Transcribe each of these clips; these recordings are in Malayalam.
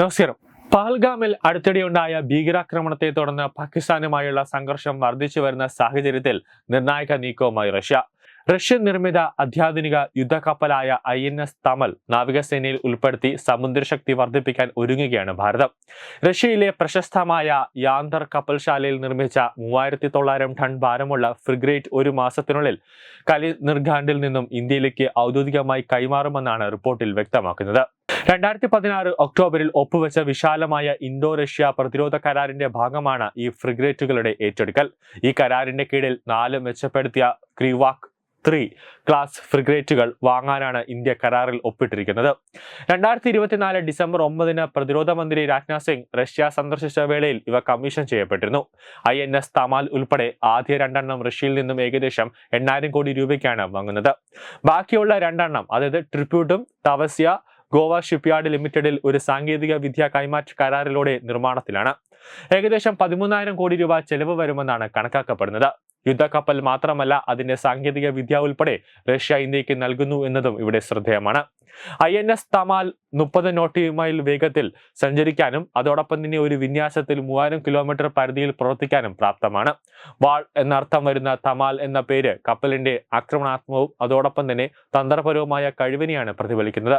നമസ്കാരം. പഹൽഗാമിൽ അടുത്തിടെയുണ്ടായ ഭീകരാക്രമണത്തെ തുടർന്ന് പാകിസ്ഥാനുമായുള്ള സംഘർഷം വർദ്ധിച്ചു വരുന്ന സാഹചര്യത്തിൽ നിർണായക നീക്കവുമായി റഷ്യ. റഷ്യൻ നിർമ്മിത അത്യാധുനിക യുദ്ധക്കപ്പലായ ഐ എൻ എസ് തമൽ നാവികസേനയിൽ ഉൾപ്പെടുത്തി സമുദ്രശക്തി വർദ്ധിപ്പിക്കാൻ ഒരുങ്ങുകയാണ് ഭാരതം. റഷ്യയിലെ പ്രശസ്തമായ യാന്തർ കപ്പൽശാലയിൽ നിർമ്മിച്ച മൂവായിരത്തി തൊള്ളായിരം ടൺ ഭാരമുള്ള ഫ്രിഗ്രേറ്റ് ഒരു മാസത്തിനുള്ളിൽ കലി നിർഗാണ്ടിൽ നിന്നും ഇന്ത്യയിലേക്ക് ഔദ്യോഗികമായി കൈമാറുമെന്നാണ് റിപ്പോർട്ടിൽ വ്യക്തമാക്കുന്നത്. രണ്ടായിരത്തി പതിനാറ് ഒക്ടോബറിൽ ഒപ്പുവെച്ച വിശാലമായ ഇന്തോ റഷ്യ പ്രതിരോധ കരാറിന്റെ ഭാഗമാണ് ഈ ഫ്രിഗ്രേറ്റുകളുടെ ഏറ്റെടുക്കൽ. ഈ കരാറിന്റെ കീഴിൽ നാല് മെച്ചപ്പെടുത്തിയ ക്രീവാക് ത്രീ ക്ലാസ് ഫ്രിഗ്രേറ്റുകൾ വാങ്ങാനാണ് ഇന്ത്യ കരാറിൽ ഒപ്പിട്ടിരിക്കുന്നത്. രണ്ടായിരത്തി ഇരുപത്തിനാല് ഡിസംബർ ഒമ്പതിന് പ്രതിരോധ മന്ത്രി രാജ്നാഥ് സിംഗ് റഷ്യ സന്ദർശിച്ച വേളയിൽ ഇവ കമ്മീഷൻ ചെയ്യപ്പെട്ടിരുന്നു. ഐ എൻ എസ് തമാൽ ഉൾപ്പെടെ ആദ്യ രണ്ടെണ്ണം റഷ്യയിൽ നിന്നും ഏകദേശം എണ്ണായിരം കോടി രൂപയ്ക്കാണ് വാങ്ങുന്നത്. ബാക്കിയുള്ള രണ്ടെണ്ണം അതായത് ട്രിപ്യൂട്ടും തവസ്യ ഗോവ ഷിപ്പ്യാർഡ് ലിമിറ്റഡിൽ ഒരു സാങ്കേതിക വിദ്യ കൈമാറ്റ കരാറിലൂടെ നിർമ്മാണത്തിലാണ്. ഏകദേശം പതിമൂന്നായിരം കോടി രൂപ ചെലവ് വരുമെന്നാണ് കണക്കാക്കപ്പെടുന്നത്. യുദ്ധക്കപ്പൽ മാത്രമല്ല അതിന്റെ സാങ്കേതിക വിദ്യ ഉൾപ്പെടെ റഷ്യ ഇന്ത്യയ്ക്ക് നൽകുന്നു എന്നതും ഇവിടെ ശ്രദ്ധേയമാണ്. ഐ എൻ എസ് തമാൽ മുപ്പത് നോട്ടി മൈൽ വേഗത്തിൽ സഞ്ചരിക്കാനും അതോടൊപ്പം തന്നെ ഒരു വിന്യാസത്തിൽ മൂവായിരം കിലോമീറ്റർ പരിധിയിൽ പ്രവർത്തിക്കാനും പ്രാപ്തമാണ്. വാൾ എന്നർത്ഥം വരുന്ന തമാൽ എന്ന പേര് കപ്പലിന്റെ ആക്രമണാത്മകവും അതോടൊപ്പം തന്നെ തന്ത്രപരവുമായ കഴിവിനെയാണ് പ്രതിഫലിക്കുന്നത്.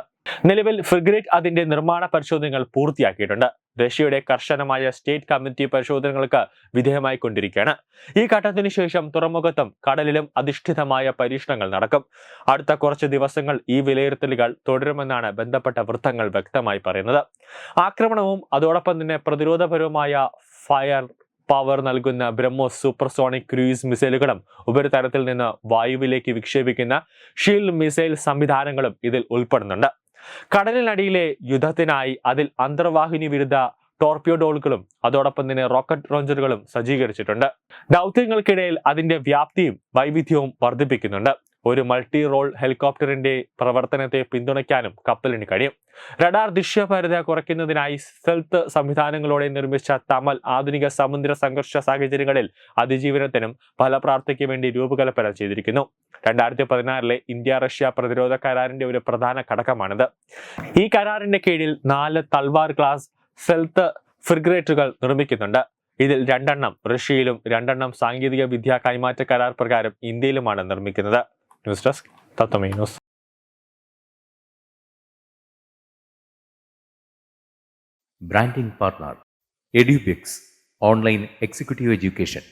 നിലവിൽ ഫ്രിഗ്രേറ്റ് അതിന്റെ നിർമ്മാണ പരിശോധനകൾ പൂർത്തിയാക്കിയിട്ടുണ്ട്. റഷ്യയുടെ കർശനമായ സ്റ്റേറ്റ് കമ്മിറ്റി പരിശോധനകൾക്ക് വിധേയമായി കൊണ്ടിരിക്കുകയാണ്. ഈ ഘട്ടത്തിന് ശേഷം തുറമുഖത്തും കടലിലും അധിഷ്ഠിതമായ പരീക്ഷണങ്ങൾ നടക്കും. അടുത്ത കുറച്ച് ദിവസങ്ങൾ ഈ വിലയിരുത്തലുകൾ തുടരുമെന്നാണ് ബന്ധപ്പെട്ട വൃത്തങ്ങൾ വ്യക്തമായി പറയുന്നത്. ആക്രമണവും അതോടൊപ്പം തന്നെ പ്രതിരോധപരവുമായ ഫയർ പവർ നൽകുന്ന ബ്രഹ്മോസ് സൂപ്പർസോണിക് ക്രൂയിസ് മിസൈലുകളും ഉപരിതലത്തിൽ നിന്ന് വായുവിലേക്ക് വിക്ഷേപിക്കുന്ന ഷീൽഡ് മിസൈൽ സംവിധാനങ്ങളും ഇതിൽ ഉൾപ്പെടുന്നുണ്ട്. കടലിനടിയിലെ യുദ്ധത്തിനായി അതിൽ അന്തർവാഹിനി വിരുദ്ധ ടോർപിയോഡോളുകളും അതോടൊപ്പം തന്നെ റോക്കറ്റ് ലോഞ്ചറുകളും സജ്ജീകരിച്ചിട്ടുണ്ട്. ദൗത്യങ്ങൾക്കിടയിൽ അതിന്റെ വ്യാപ്തിയും വൈവിധ്യവും വർദ്ധിപ്പിക്കുന്നുണ്ട്. ഒരു മൾട്ടി റോൾ ഹെലികോപ്റ്ററിന്റെ പ്രവർത്തനത്തെ പിന്തുണയ്ക്കാനും കപ്പലിന് കഴിയും. റഡാർ ദൃശ്യപരത കുറയ്ക്കുന്നതിനായി സെൽത്ത് സംവിധാനങ്ങളോടെ നിർമ്മിച്ച തമൽ ആധുനിക സമുദ്ര സംഘർഷ സാഹചര്യങ്ങളിൽ അതിജീവനത്തിനും ഫലപ്രാപ്തിക്ക് വേണ്ടി രൂപകൽപ്പന ചെയ്തിരിക്കുന്നു. രണ്ടായിരത്തി പതിനാറിലെ ഇന്ത്യ റഷ്യ പ്രതിരോധ കരാറിന്റെ ഒരു പ്രധാന ഘടകമാണിത്. ഈ കരാറിന്റെ കീഴിൽ നാല് തൽവാർ ക്ലാസ് സെൽത്ത് ഫ്രിഗ്രേറ്റുകൾ നിർമ്മിക്കുന്നുണ്ട്. ഇതിൽ രണ്ടെണ്ണം റഷ്യയിലും രണ്ടെണ്ണം സാങ്കേതിക വിദ്യ കൈമാറ്റ കരാർ പ്രകാരം ഇന്ത്യയിലുമാണ് നിർമ്മിക്കുന്നത്. News desk തത്വമേ news branding partner Edubix online executive education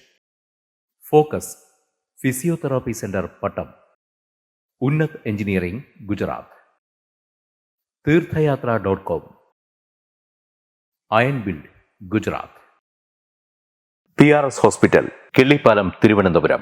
focus physiotherapy centre Pattom Unnat engineering Gujarat Theerthayathra dot com iron build Gujarat P R S hospital Killipalam Thiruvananthapuram